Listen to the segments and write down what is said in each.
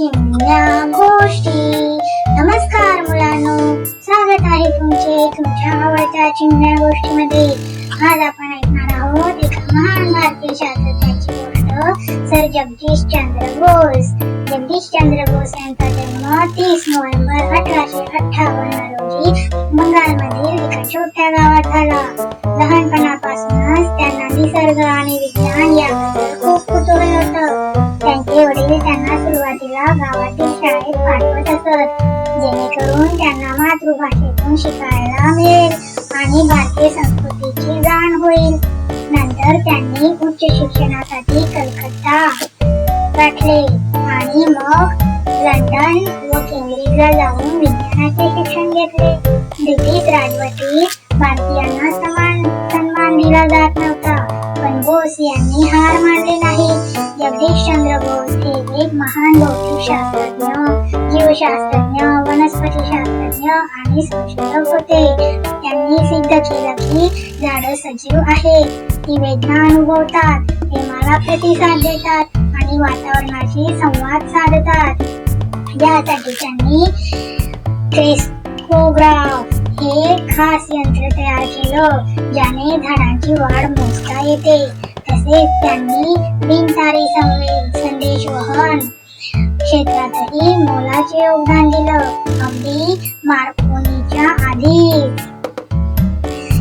चिमण्या गोष्टी नमस्कार मुलांनो स्वागत आहे तुमचे तुमच्या आवडत्या चिमण्या गोष्टीमध्ये आज आपण ऐकणार आहोत एका महान भारतीय शास्त्रज्ञाची गोष्ट सर जगदीश चंद्र बोस. जगदीश चंद्र बोस यांचा जन्म तीस नोव्हेंबर अठराशे अठ्ठावन्न रोजी बंगालमधील एका छोट्या गावात झाला. लहानपणापासूनच त्यांना निसर्ग आणि विज्ञान याबद्दल खूप कुतूहल होतं. त्यांचे वडील त्यांना सुरुवातीला गावातील शाळेत पाठवत असत. जेणेकरून त्यांना मातृभाषेतून शिकायला मिळेल आणि भारतीय संस्कृतीची जाण होईल. नंतर त्यांनी उच्च शिक्षणासाठी कलकत्ता गाठले आणि मग लंडन व केम्ब्रिजला जाऊन विज्ञानाचे शिक्षण घेतले. ब्रिटिश राजवटीत भारतीयांना समान सन्मान दिला जात नव्हता. पण बोस यांनी हार मानली नाही. जगदीश चंद्र बोस हे एक महान भौतिकशास्त्रज्ञ जीवशास्त्रज्ञ वनस्पती शास्त्रज्ञ आणि संशोधक होते. त्यांनी सिद्ध केलं की झाडं सजीव आहे. ती वेदना अनुभवतात प्रेमाला प्रतिसाद देतात आणि वातावरणाशी संवाद साधतात. यासाठी त्यांनी क्रेस्कोग्राफ हे खास यंत्र तयार केलं ज्याने झाडांची वाढ मोजता येते. तसेच त्यांनी बिनतारी संवेद संदेश वहन क्षेत्रातही मोलाचे योगदान दिलं. अगदी मार्कोनीच्या आधी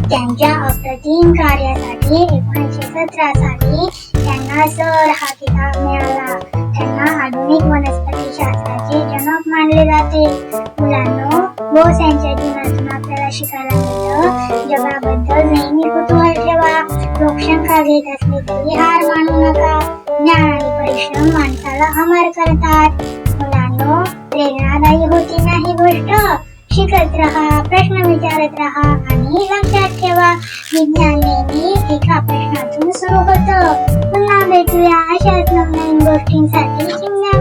त्यांच्या अप्रतिम कार्यासाठी एकोणीसशे सतरा साली त्यांना सर हा किताब मिळाला. त्यांना आधुनिक वनस्पती शास्त्राचे जनक मानले जाते. मुलांना बोस यांच्या जीवनातून आपल्याला शिकायला मिळतं. जगाबद्दल नेहमी लोकशंका घेत असली तरी हार मानू नका. ज्ञान आणि परिश्रम माणसाला अमर करतात. मुलांनो प्रेरणादायी होती नाही गोष्ट. शिकत राहा प्रश्न विचारत राहा आणि लक्षात ठेवा. विज्ञान नेहमी एका प्रश्नातून सुरू होतं. पुन्हा भेटूया अशाच नवनवीन गोष्टींसाठी. चिमण्या